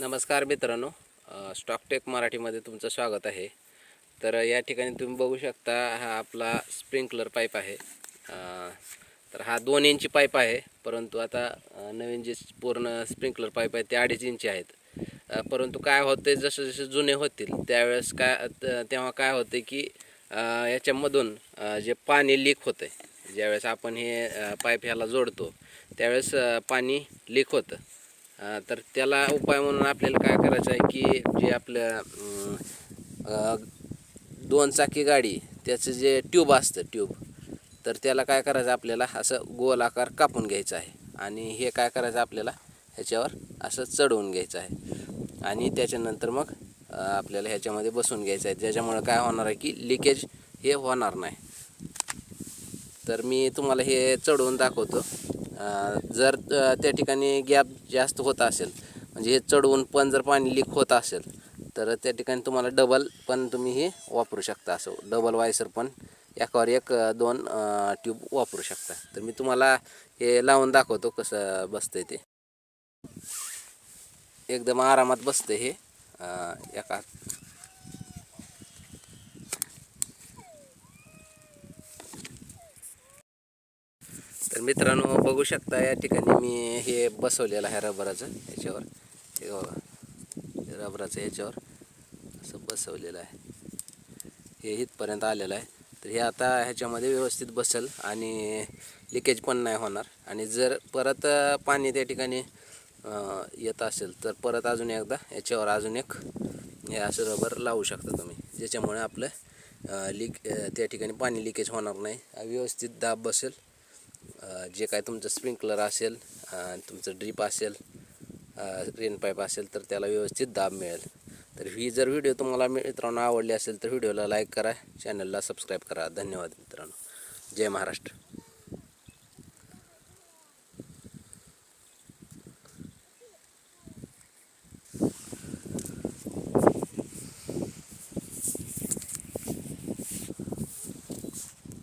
नमस्कार मित्रांनो. स्टॉकटेक मराठीमध्ये तुमचं स्वागत आहे. तर या ठिकाणी तुम्ही बघू शकता हा आपला स्प्रिंकलर पाईप आहे. तर हा दोन इंची पाईप आहे परंतु आता नवीन जे पूर्ण स्प्रिंकलर पाईप आहे ते अडीच इंची आहेत. परंतु काय होते जसं जसे जुने होतील त्यावेळेस काय तेव्हा काय होते की याच्यामधून जे पाणी लीक होतं ज्यावेळेस आपण हे पाईप ह्याला जोडतो त्यावेळेस पाणी लीक होतं. तर त्याला उपाय म्हणून आपल्याला काय करायचं आहे की जे आपलं दोन चाकी गाडी त्याचं जे ट्यूब असतं ट्यूब तर त्याला काय करायचं आपल्याला असं गोल आकार कापून घ्यायचा आहे. आणि हे काय करायचं आपल्याला? ह्याच्यावर असं चढवून घ्यायचं आहे. आणि त्याच्यानंतर मग आपल्याला ह्याच्यामध्ये बसून घ्यायचं आहे. त्याच्यामुळं काय होणार आहे की लिकेज हे होणार नाही. तर मी तुम्हाला हे चढवून दाखवतो. जर त्या ठिकाणी गॅप जास्त होत असेल म्हणजे हे चढवून पण जर पाणी लीक होत असेल तर त्या ठिकाणी तुम्हाला डबल पण तुम्ही हे वापरू शकता असं. डबल वायसर पण एकावर एक दोन ट्यूब वापरू शकता. तर मी तुम्हाला हे लावून दाखवतो कसं बसतंय ते. एकदम आरामात बसतं हे एका तर मित्रांनो बघू शकता या ठिकाणी मी हे बसवलेलं आहे रबराचं याच्यावर. हे बघा रबराचं ह्याच्यावर असं बसवलेलं आहे. हे इथपर्यंत आलेलं आहे. तर हे आता ह्याच्यामध्ये व्यवस्थित बसेल आणि लिकेज पण नाही होणार. आणि जर परत पाणी त्या ठिकाणी येत असेल तर परत अजून एकदा याच्यावर अजून एक हे असं रबर लावू शकता तुम्ही. ज्याच्यामुळे आपलं लीक त्या ठिकाणी पाणी लिकेज होणार नाही. व्यवस्थित दाब बसेल. जे काय तुमचं स्प्रिंकलर असेल तुमचं ड्रीप असेल रेन पाईप असेल तर त्याला व्यवस्थित दाब मिळेल. तर ही जर व्हिडिओ तुम्हाला मित्रांनो आवडली असेल तर व्हिडिओला लाईक करा चॅनलला सबस्क्राईब करा. धन्यवाद मित्रांनो. जय महाराष्ट्र.